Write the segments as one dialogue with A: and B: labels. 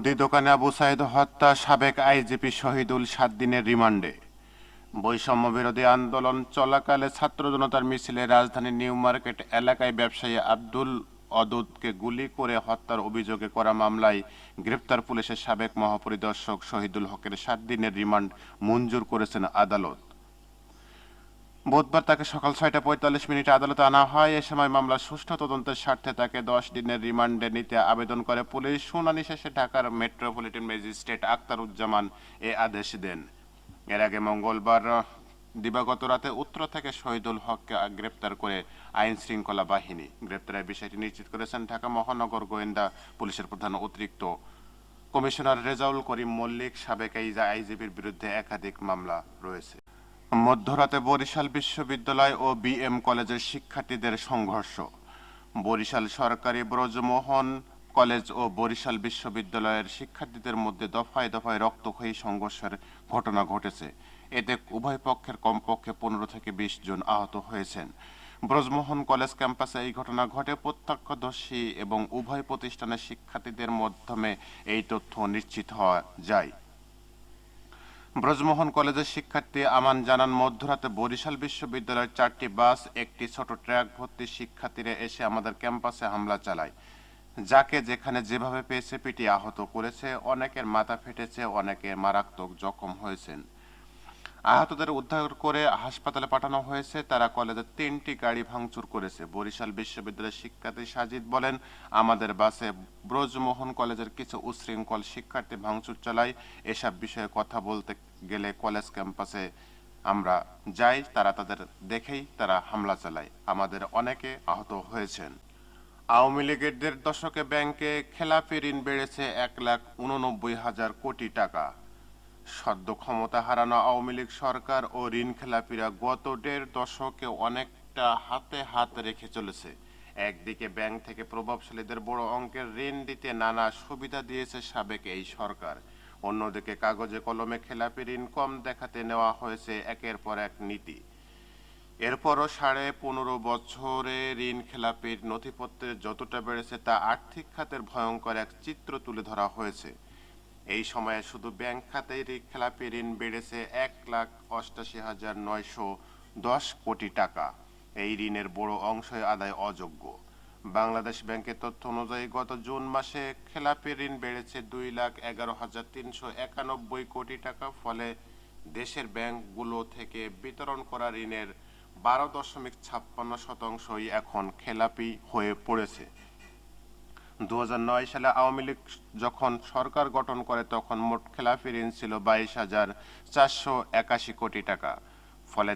A: মুদি দোকানে আবু সাইদ হত্যা, সাবেক আইজিপি শহীদুল সাত দিনের রিমান্ডে। বৈষম্য বিরোধী আন্দোলন চলাকালে ছাত্র জনতার মিছিলে রাজধানীর নিউ মার্কেট এলাকায় ব্যবসায়ী আব্দুল অদুদকে গুলি করে হত্যার অভিযোগে করা মামলায় গ্রেপ্তার পুলিশের সাবেক মহাপরিদর্শক শহীদুল হকের সাত দিনের রিমান্ড মঞ্জুর করেছেন আদালত। বুধবার তাকে সকাল ছয়টা পঁয়তাল্লিশ মিনিটে আদালতে আনা হয়। এ সময় মামলার সুষ্ঠু তদন্তের স্বার্থে তাকে দশ দিনের রিমান্ডে নিতে আবেদন করে পুলিশ। শুনানি শেষে ঢাকার মেট্রোপলিটন ম্যাজিস্ট্রেট আক্তারুজ্জামান এ আদেশ দেন। এর আগে মঙ্গলবার দিবাগত রাতে উত্তর থেকে শহীদুল হককে গ্রেপ্তার করে আইন শৃঙ্খলা বাহিনী গ্রেপ্তারের বিষয়টি নিশ্চিত করেছেন ঢাকা মহানগর গোয়েন্দা পুলিশের প্রধান অতিরিক্ত কমিশনার রেজাউল করিম মল্লিক, সাবেক আইজিপির বিরুদ্ধে একাধিক মামলা রয়েছে। মধ্যরাতে বরিশাল বিশ্ববিদ্যালয় ও বিএম কলেজের শিক্ষার্থীদের সংঘর্ষ। বরিশাল সরকারি ব্রজমোহন কলেজ ও বরিশাল বিশ্ববিদ্যালয়ের শিক্ষার্থীদের মধ্যে দফায় দফায় রক্তক্ষয়ী সংঘর্ষের ঘটনা ঘটেছে। এতে উভয় পক্ষের কমপক্ষে পনেরো থেকে বিশ জন আহত হয়েছেন। ব্রজমোহন কলেজ ক্যাম্পাসে এই ঘটনা ঘটে। প্রত্যক্ষদর্শী এবং উভয় প্রতিষ্ঠানের শিক্ষার্থীদের মাধ্যমে এই তথ্য নিশ্চিত হওয়া যায়। ব্রজমোহন কলেজের শিক্ষার্থী আমান জানান, মধ্যরাতে বরিশাল বিশ্ববিদ্যালয়ের চারটি বাস, একটি ছোট ট্রাক ভর্তি শিক্ষার্থীরা এসে আমাদের ক্যাম্পাসে হামলা চালায়। যাকে যেখানে যেভাবে পেয়েছে পিটি আহত করেছে, অনেকের মাথা ফেটেছে অনেকে মারাত্মক জখম হয়েছেন। আহতদের উদ্ধার করে হাসপাতালে পাঠানো হয়েছে। তারা কলেজের তিনটি গাড়ি ভাঙচুর করেছে। বরিশাল বিশ্ববিদ্যালয়ের শিক্ষার্থী সাজিদ বলেন, আমাদের বাসে ব্রজমোহন কলেজের কিছু উশৃঙ্খল শিক্ষার্থী ভাঙচুর চালায়। এসব বিষয়ে কথা বলতে গেলে কলেজ ক্যাম্পাসে আমরা যাই, তারা তাদের দেখেই তারা হামলা চালায়। আমাদের অনেকে আহত হয়েছেন। আওয়ামী লীগের দশকে ব্যাংকে খেলাপি ঋণ বেড়েছে এক লাখ উননব্বই হাজার কোটি টাকা। সদ্য ক্ষমতা হারানো আওয়ামী লীগ সরকার ও ঋণ খেলাপিরা গত দেড় দশকে অনেকটা হাতে হাত রেখে চলেছে। একদিকে ব্যাংক থেকে প্রভাবশালীদের বড় অঙ্কের ঋণ দিতে নানা সুবিধা দিয়েছে সাবেক এই সরকার। অন্যদিকে কাগজে কলমে খেলাপি ঋণ কম দেখাতে নেওয়া হয়েছে একের পর এক নীতি। এরপরও সাড়ে পনেরো বছরে ঋণ খেলাপির নথিপত্রের যতটা বেড়েছে তা আর্থিক খাতের ভয়ঙ্কর এক চিত্র তুলে ধরা হয়েছে। এই সময়ে শুধু ব্যাংক খাতে ঋণ খেলাপি ঋণ বেড়েছে এক লাখ অষ্টাশি হাজার নয়শো দশ কোটি টাকা। এই ঋণের বড় অংশই আদায় অযোগ্য। বাংলাদেশ ব্যাংকের তথ্য অনুযায়ী গত জুন মাসে খেলাপি ঋণ বেড়েছে দুই লাখ এগারো হাজার তিনশো একানব্বই কোটি টাকা, ফলে দেশের ব্যাংকগুলো থেকে বিতরণ করা ঋণের বারো দশমিক ছাপ্পান্ন শতাংশই এখন খেলাপি হয়ে পড়েছে। দু হাজার নয় সালে আওয়ামী লীগ যখন সরকার গঠন করে, তখন মোট খেলাফি ঋণ ছিল বাইশ হাজার চারশো একাশি কোটি টাকা। ফলে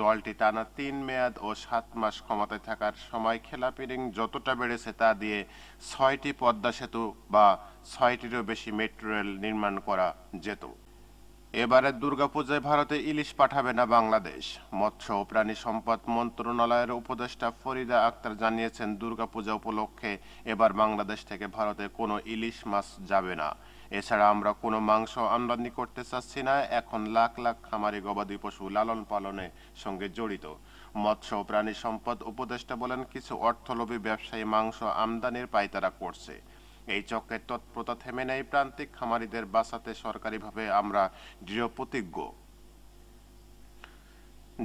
A: দলটি টানা তিন মেয়াদ ও সাত মাস ক্ষমতায় থাকার সময় খেলাপি ঋণ যতটা বেড়েছে তা দিয়ে ছয়টি পদ্মা সেতু বা ছয়টিরও বেশি মেট্রো রেল নির্মাণ করা যেত। এবারে দুর্গাপূজায় ভারতে ইলিশ পাঠাবে না বাংলাদেশ। মৎস্য ও প্রাণী সম্পদ মন্ত্রণালয়ের উপদেষ্টা ফরিদা আক্তার জানিয়েছেন, দুর্গাপূজা উপলক্ষে এবার বাংলাদেশ থেকে ভারতে কোনো ইলিশ মাছ যাবে না। এছাড়া আমরা কোনো মাংস আমদানি করতে চাচ্ছি না, এখন লাখ লাখ খামারি গবাদি পশু লালন পালনের সঙ্গে জড়িত। মৎস্য ও প্রাণী সম্পদ উপদেষ্টা বলেন, কিছু অর্থলোভী ব্যবসায়ী মাংস আমদানির পাইতারা করছে। এই চক্রের তৎপরতা থেমে নেই প্রান্তিক খামারিদের বাঁচাতে সরকারিভাবে আমরা দৃঢ় প্রতিজ্ঞ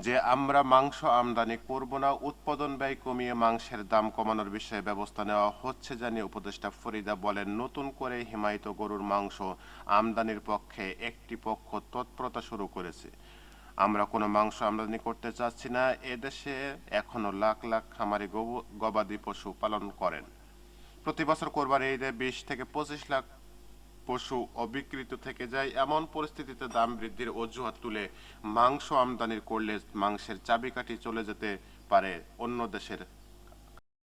A: যে আমরা মাংস আমদানি করব না, উৎপাদন ব্যয় কমিয়ে মাংসের দাম কমানোর বিষয়ে ব্যবস্থা নেওয়া হচ্ছে জানিয়ে উপদেষ্টা ফরিদা বলেন, নতুন করে হিমায়িত গরুর মাংস আমদানির পক্ষে একটি পক্ষ তৎপরতা শুরু করেছে। আমরা কোনো মাংস আমদানি করতে চাচ্ছি না এদেশে এখনও লাখ লাখ খামারি গবাদি পশু পালন করেন। প্রতি বছর কোরবানি ঈদে বিশ থেকে পঁচিশ লাখ পশু অবিকৃত থেকে যায়। এমন পরিস্থিতিতে দাম বৃদ্ধির অজুহাত তুলে মাংস আমদানি করলে মাংসের চাবিকাঠি চলে যেতে পারে অন্য দেশের